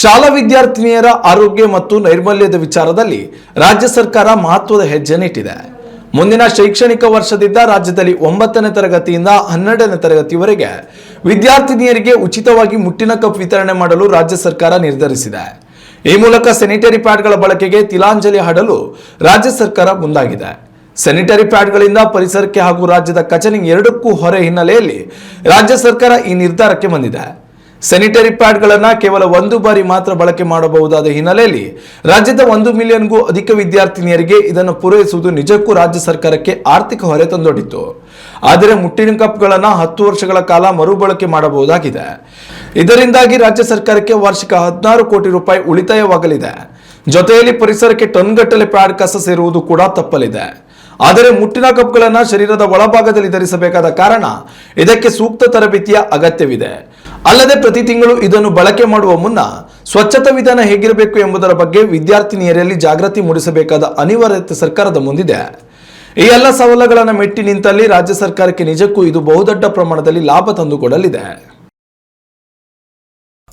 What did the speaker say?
ಶಾಲಾ ವಿದ್ಯಾರ್ಥಿನಿಯರ ಆರೋಗ್ಯ ಮತ್ತು ನೈರ್ಮಲ್ಯದ ವಿಚಾರದಲ್ಲಿ ರಾಜ್ಯ ಸರ್ಕಾರ ಮಹತ್ವದ ಹೆಜ್ಜೆ ನೀಟ್ಟಿದೆ. ಮುಂದಿನ ಶೈಕ್ಷಣಿಕ ವರ್ಷದಿಂದ ರಾಜ್ಯದಲ್ಲಿ ಒಂಬತ್ತನೇ ತರಗತಿಯಿಂದ ಹನ್ನೆರಡನೇ ತರಗತಿವರೆಗೆ ವಿದ್ಯಾರ್ಥಿನಿಯರಿಗೆ ಉಚಿತವಾಗಿ ಮುಟ್ಟಿನ ಕಪ್ ವಿತರಣೆ ಮಾಡಲು ರಾಜ್ಯ ಸರ್ಕಾರ ನಿರ್ಧರಿಸಿದೆ. ಈ ಮೂಲಕ ಸ್ಯಾನಿಟರಿ ಪ್ಯಾಡ್ಗಳ ಬಳಕೆಗೆ ತಿಲಾಂಜಲಿ ಹಾಡಲು ರಾಜ್ಯ ಸರ್ಕಾರ ಮುಂದಾಗಿದೆ. ಸ್ಯಾನಿಟರಿ ಪ್ಯಾಡ್ಗಳಿಂದ ಪರಿಸರಕ್ಕೆ ಹಾಗೂ ರಾಜ್ಯದ ಕಚನಿಂಗ್ ಎರಡಕ್ಕೂ ಹೊರೆ ಹಿನ್ನೆಲೆಯಲ್ಲಿ ರಾಜ್ಯ ಸರ್ಕಾರ ಈ ನಿರ್ಧಾರಕ್ಕೆ ಬಂದಿದೆ. ಸ್ಯಾನಿಟರಿ ಪ್ಯಾಡ್ಗಳನ್ನ ಕೇವಲ ಒಂದು ಬಾರಿ ಮಾತ್ರ ಬಳಕೆ ಮಾಡಬಹುದಾದ ಹಿನ್ನೆಲೆಯಲ್ಲಿ ರಾಜ್ಯದ ಒಂದು ಮಿಲಿಯನ್ಗೂ ಅಧಿಕ ವಿದ್ಯಾರ್ಥಿನಿಯರಿಗೆ ಇದನ್ನು ಪೂರೈಸುವುದು ನಿಜಕ್ಕೂ ರಾಜ್ಯ ಸರ್ಕಾರಕ್ಕೆ ಆರ್ಥಿಕ ಹೊರೆ ತಂದೊಡ್ಡಿತ್ತು. ಆದರೆ ಮುಟ್ಟಿನ ಕಪ್ಗಳನ್ನ ಹತ್ತು ವರ್ಷಗಳ ಕಾಲ ಮರುಬಳಕೆ ಮಾಡಬಹುದಾಗಿದೆ. ಇದರಿಂದಾಗಿ ರಾಜ್ಯ ಸರ್ಕಾರಕ್ಕೆ ವಾರ್ಷಿಕ ಹದಿನಾರು ಕೋಟಿ ರೂಪಾಯಿ ಉಳಿತಾಯವಾಗಲಿದೆ. ಜೊತೆಯಲ್ಲಿ ಪರಿಸರಕ್ಕೆ ಟನ್ಗಟ್ಟಲೆ ಪ್ಯಾಡ್ ಕಸ ಸೇರುವುದು ಕೂಡ ತಪ್ಪಲಿದೆ. ಆದರೆ ಮುಟ್ಟಿನ ಕಪ್ಗಳನ್ನು ಶರೀರದ ಒಳಭಾಗದಲ್ಲಿ ಧರಿಸಬೇಕಾದ ಕಾರಣ ಇದಕ್ಕೆ ಸೂಕ್ತ ತರಬೇತಿಯ ಅಗತ್ಯವಿದೆ. ಅಲ್ಲದೆ ಪ್ರತಿ ತಿಂಗಳು ಇದನ್ನು ಬಳಕೆ ಮಾಡುವ ಮುನ್ನ ಸ್ವಚ್ಛತಾ ವಿಧಾನ ಹೇಗಿರಬೇಕು ಎಂಬುದರ ಬಗ್ಗೆ ವಿದ್ಯಾರ್ಥಿನಿಯರಲ್ಲಿ ಜಾಗೃತಿ ಮೂಡಿಸಬೇಕಾದ ಅನಿವಾರ್ಯತೆ ಸರ್ಕಾರದ ಮುಂದಿದೆ. ಈ ಎಲ್ಲ ಸವಾಲುಗಳನ್ನು ಮೆಟ್ಟಿ ನಿಂತಲ್ಲಿ ರಾಜ್ಯ ಸರ್ಕಾರಕ್ಕೆ ನಿಜಕ್ಕೂ ಇದು ಬಹುದೊಡ್ಡ ಪ್ರಮಾಣದಲ್ಲಿ ಲಾಭ ತಂದುಕೊಡಲಿದೆ.